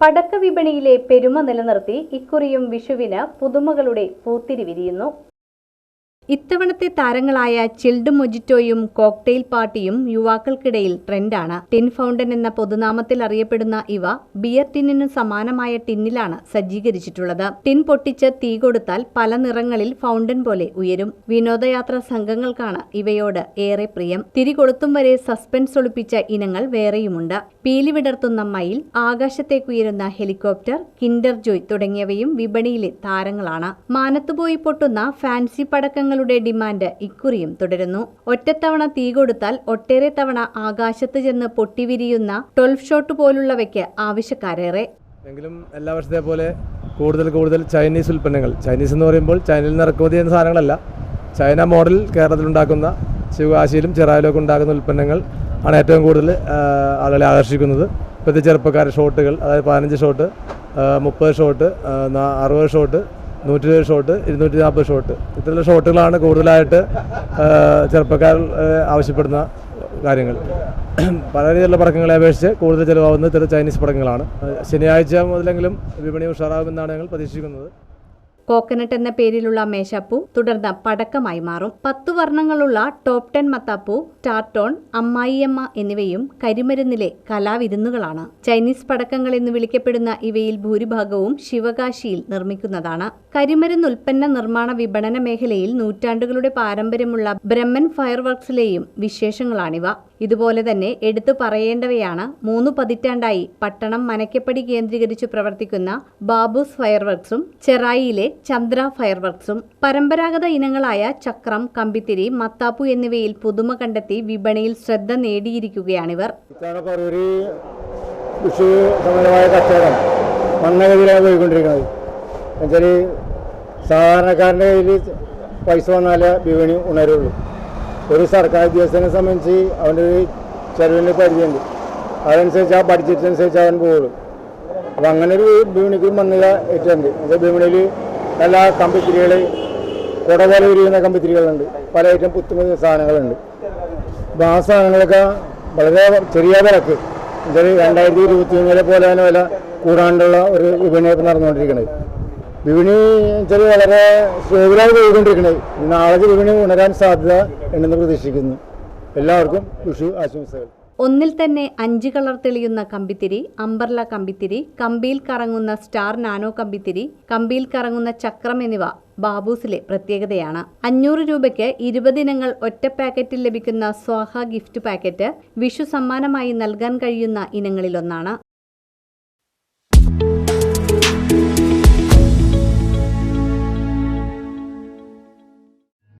പടക്ക വിപണിയിലെ പെരുമ നിലനിർത്തി ഇക്കുറിയും വിഷുവിന് പുതുമകളുടെ പൂത്തിരി വിരിയുന്നു. ഇത്തവണത്തെ താരങ്ങളായ ചിൽഡ് മൊജിറ്റോയും കോക്ടെയിൽ പാർട്ടിയും യുവാക്കൾക്കിടയിൽ ട്രെൻഡാണ്. ടിൻ ഫൗണ്ടൻ എന്ന പൊതുനാമത്തിൽ അറിയപ്പെടുന്ന ഇവ ബിയർ ടിന്നിന് സമാനമായ ടിന്നിലാണ് സജ്ജീകരിച്ചിട്ടുള്ളത്. ടിൻ പൊട്ടിച്ച് തീ കൊടുത്താൽ പല നിറങ്ങളിൽ ഫൗണ്ടൻ പോലെ ഉയരും. വിനോദയാത്രാ സംഘങ്ങൾക്കാണ് ഇവയോട് ഏറെ പ്രിയം. തിരി കൊളുത്തും വരെ സസ്പെൻസ് ഒളിപ്പിച്ച ഇനങ്ങൾ വേറെയുമുണ്ട്. പീലി വിടർത്തുന്ന മയിൽ ആകാശത്തേക്കുയരുന്ന ഹെലികോപ്റ്റർ കിൻഡർ ജോയ് തുടങ്ങിയവയും വിപണിയിലെ താരങ്ങളാണ്. മാനത്തുപോയി പൊട്ടുന്ന ഫാൻസി പടക്കങ്ങളുടെ ഡിമാൻഡ് ഇക്കുറിയും തുടരുന്നു. ഒറ്റത്തവണ തീ കൊടുത്താൽ ഒട്ടേറെ തവണ ആകാശത്ത് ചെന്ന് പൊട്ടിവിരിയുന്ന ട്വൽവ് ഷോട്ട് പോലുള്ളവയ്ക്ക് ആവശ്യക്കാരേറെ. എങ്കിലും എല്ലാ വർഷത്തെ പോലെ കൂടുതൽ കൂടുതൽ ചൈനീസ് ഉൽപ്പന്നങ്ങൾ ചൈനീസ് എന്ന് പറയുമ്പോൾ ചൈനയിൽ നിന്ന് ഇറക്കുമതി ചെയ്യുന്ന സാധനങ്ങളല്ല. ചൈന മോഡൽ കേരളത്തിലുണ്ടാക്കുന്ന ശിവകാശിയിലും ചെറായിലും ഒക്കെ ഉണ്ടാക്കുന്ന ഉൽപ്പന്നങ്ങൾ ആണ് ഏറ്റവും കൂടുതൽ ആളുകളെ ആകർഷിക്കുന്നത്. ഇപ്പോഴത്തെ ചെറുപ്പക്കാരുടെ ഷോട്ടുകൾ അതായത് പതിനഞ്ച് ഷോട്ട് മുപ്പത് ഷോട്ട് അറുപത് ഷോട്ട് നൂറ്റി ഇരുപത് ഷോട്ട് ഇരുന്നൂറ്റി നാൽപ്പത് ഷോട്ട് ഇത്തരത്തിലുള്ള ഷോട്ടുകളാണ് കൂടുതലായിട്ട് ചെറുപ്പക്കാർ ആവശ്യപ്പെടുന്ന കാര്യങ്ങൾ. പല രീതിയിലുള്ള പടക്കങ്ങളെ അപേക്ഷിച്ച് കൂടുതൽ ചിലവാകുന്നത് ചില ചൈനീസ് പടക്കങ്ങളാണ്. ശനിയാഴ്ച മുതലെങ്കിലും വിപണി ഉഷാറാകുമെന്നാണ് ഞങ്ങൾ പ്രതീക്ഷിക്കുന്നത്. കോക്കനട്ട് എന്ന പേരിലുള്ള മേശപ്പൂ തുടർന്ന് പടക്കമായി മാറും. പത്തു വർണങ്ങളുള്ള ടോപ് ടെൻ മത്താപ്പൂ സ്റ്റാർട്ടോൺ അമ്മായിയമ്മ എന്നിവയും കരിമരുന്നിലെ കലാവിരുന്നുകളാണ്. ചൈനീസ് പടക്കങ്ങൾ എന്ന് വിളിക്കപ്പെടുന്ന ഇവയിൽ ഭൂരിഭാഗവും ശിവകാശിയിൽ നിർമ്മിക്കുന്നതാണ്. കരിമരുന്ന് ഉൽപ്പന്ന നിർമ്മാണ വിപണന മേഖലയിൽ നൂറ്റാണ്ടുകളുടെ പാരമ്പര്യമുള്ള ബ്രഹ്മൻ ഫയർവർക്സിലെയും വിശേഷങ്ങളാണിവ. ഇതുപോലെ തന്നെ എടുത്തു പറയേണ്ടവയാണ്. മൂന്ന് പതിറ്റാണ്ടായി പട്ടണം മനക്കപ്പടി കേന്ദ്രീകരിച്ച് പ്രവർത്തിക്കുന്ന ബാബൂസ് ഫയർവർക്സും ചെറായിയിലെ ചന്ദ്ര ഫയർവർക്സും പരമ്പരാഗത ഇനങ്ങളായ ചക്രം കമ്പിത്തിരി മത്താപ്പു എന്നിവയിൽ പുതുമ കണ്ടെത്തി വിപണിയിൽ ശ്രദ്ധ നേടിയിരിക്കുകയാണിവർ. എന്നുവെച്ചാൽ സാധാരണക്കാരന്റെ കയ്യിൽ പൈസ വന്നാലേ വിപണി ഉണരുള്ളൂ. ഒരു സർക്കാർ ഉദ്യോഗസ്ഥനെ സംബന്ധിച്ച് അവന്റെ ഒരു ചെലവിന്റെ പരിധിയുണ്ട്. അതനുസരിച്ച് ആ ബഡ്ജറ്റിനനുസരിച്ച് അവൻ പോകുള്ളൂ അപ്പോൾ അങ്ങനെ ഒരു ഭീമണിക്ക് മന്ദത ഏറ്റുണ്ട് എന്നുവെച്ചാൽ ഭീമണിയിൽ നല്ല കമ്പിത്തിരികൾ കുട പോലെ വിരിയുന്ന കമ്പിത്തിരികളുണ്ട്. പല ഐറ്റം പുത്തുമ സാധനങ്ങളുണ്ട്. അപ്പോൾ ആ സാധനങ്ങളൊക്കെ വളരെ ചെറിയ വിലക്ക്. എന്നുവെച്ചാൽ രണ്ടായിരത്തി ഇരുപത്തി മൂന്നിലെ പോലെ തന്നെ വില കൂടാണ്ടുള്ള ഒരു വിപണിയൊക്കെ നടന്നുകൊണ്ടിരിക്കുന്നത് വിപണി വെച്ചാൽ വളരെ സ്ലോവിലായി പോയിക്കൊണ്ടിരിക്കുന്നത് നാളെ വിപണി ഉണരാൻ സാധ്യത ഉണ്ടെന്ന് പ്രതീക്ഷിക്കുന്നു. എല്ലാവർക്കും വിഷു ആശംസകൾ. ഒന്നിൽ തന്നെ അഞ്ച് കളർ തെളിയുന്ന കമ്പിത്തിരി അമ്പർല കമ്പിത്തിരി കമ്പിയിൽ കറങ്ങുന്ന സ്റ്റാർ നാനോ കമ്പിത്തിരി കമ്പിയിൽ കറങ്ങുന്ന ചക്രം എന്നിവ ബാബൂസിലെ പ്രത്യേകതയാണ്. അഞ്ഞൂറ് രൂപയ്ക്ക് ഇരുപതിനങ്ങൾ ഒറ്റ പാക്കറ്റിൽ ലഭിക്കുന്ന സ്വാഹ ഗിഫ്റ്റ് പാക്കറ്റ് വിഷു സമ്മാനമായി നൽകാൻ കഴിയുന്ന ഇനങ്ങളിലൊന്നാണ്.